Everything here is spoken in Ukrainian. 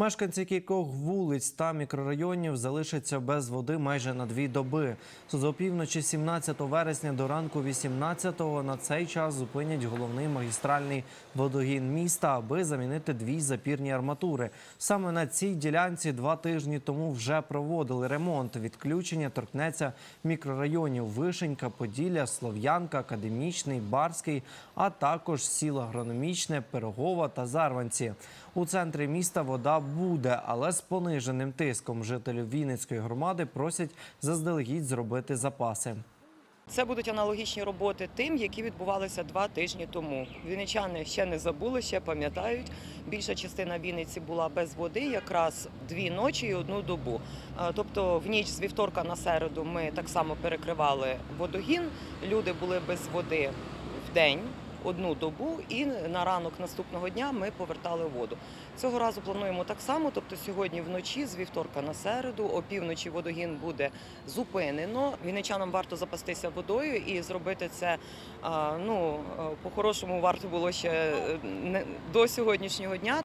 Мешканці кількох вулиць та мікрорайонів залишаться без води майже на дві доби. З опівночі 17 вересня до ранку 18-го на цей час зупинять головний магістральний водогін міста, аби замінити дві запірні арматури. Саме на цій ділянці два тижні тому вже проводили ремонт. Відключення торкнеться мікрорайонів Вишенька, Поділля, Слов'янка, Академічний, Барський, а також сіл Агрономічне, Пирогова та Зарванці. У центрі міста вода буде, але з пониженим тиском жителів Вінницької громади просять заздалегідь зробити запаси. Це будуть аналогічні роботи тим, які відбувалися два тижні тому. Вінничани ще не забули, ще пам'ятають. Більша частина Вінниці була без води, якраз дві ночі і одну добу. Е, Тобто в ніч з вівторка на середу ми так само перекривали водогін. Люди були без води в день. Одну добу і на ранок наступного дня ми повертали воду. Цього разу плануємо так само. Тобто сьогодні вночі, з вівторка на середу, опівночі водогін буде зупинено. Вінничанам варто запастися водою і зробити це. Ну е, по-хорошому варто було ще е, до сьогоднішнього дня.